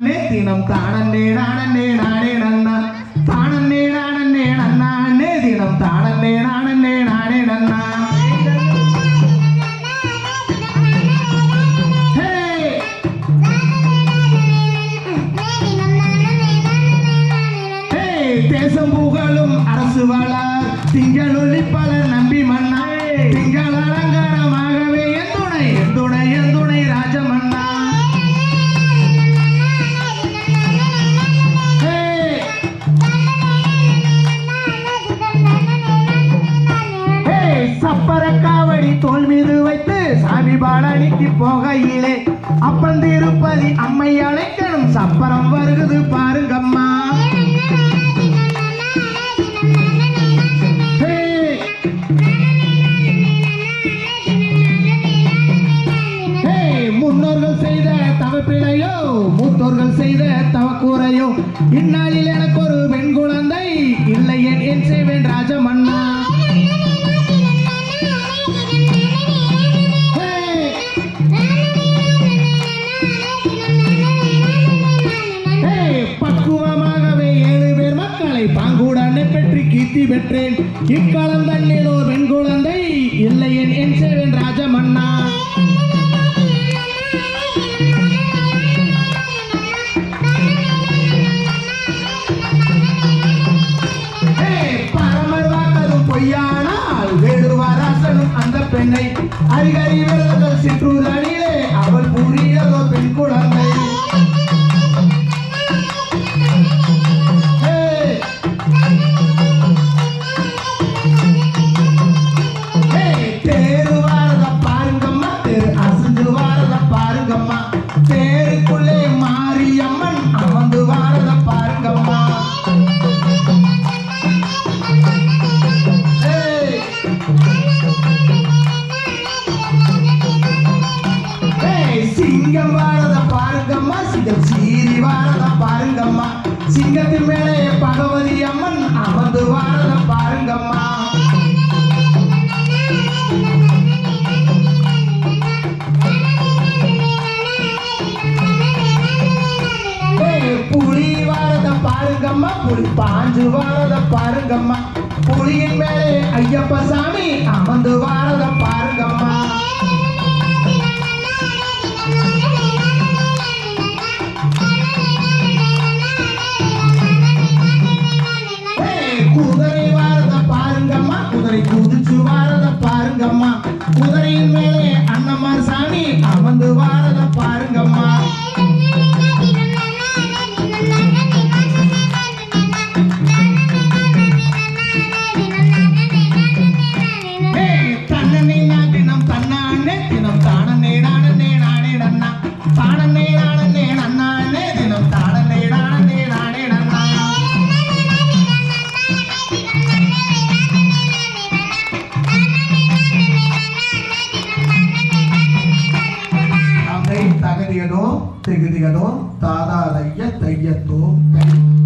தினம் தானே நானே நானே அரசு வாழ திங்களும் சப்பர காவடி தோல் மீது வைத்து சாமி பாலனிக்கு போகையிலே அப்பன் திருப்பதி அம்மை அழைக்கணும். சப்பரம் வருகுது பாருங்கம்மா. ஹே முன்னோர்கள் செய்த தவப்பிழையோ மூத்தோர்கள் செய்த தவக்கூரையோ இந்நாளில் எனக்கு ஒரு பெண் குழந்தை இல்லை என் செய்வேன் ராஜமன்னா சித்தி பெற்றேன். இக்காலம் தண்ணில் ஒரு பெண் குழந்தை இல்லை என் சேவன் ராஜமன்னா. ஹே, பரமர் வாக்கதும் பொய்யானால் வேடுவாராசனும் அந்த பெண்ணை அறிகறி விரதங்கள் சிற்றூரணியிலே பாருங்கம்மா சிங்கம் சீறி வாரத பாருங்கம்மா. சிங்கத்தின் மேலே பகவதி அம்மன் அமர்ந்து வாரத பாருங்கம்மா. ஏய், புலி வாரத பாருங்கம்மா. புலி பாஞ்சு வாரத பாருங்கம்மா. புலியின் மேலே ஐயப்ப சாமி அமர்ந்து வாரத பாருங்கம்மா. குதிரை குதிச்சு வாரத பாருங்கம்மா. குதிரையின் மேலே அண்ணம்மார் சாமி அமர்ந்து வாரத அங்கை தகதியதோ தாதாதைய தையத்தோ தை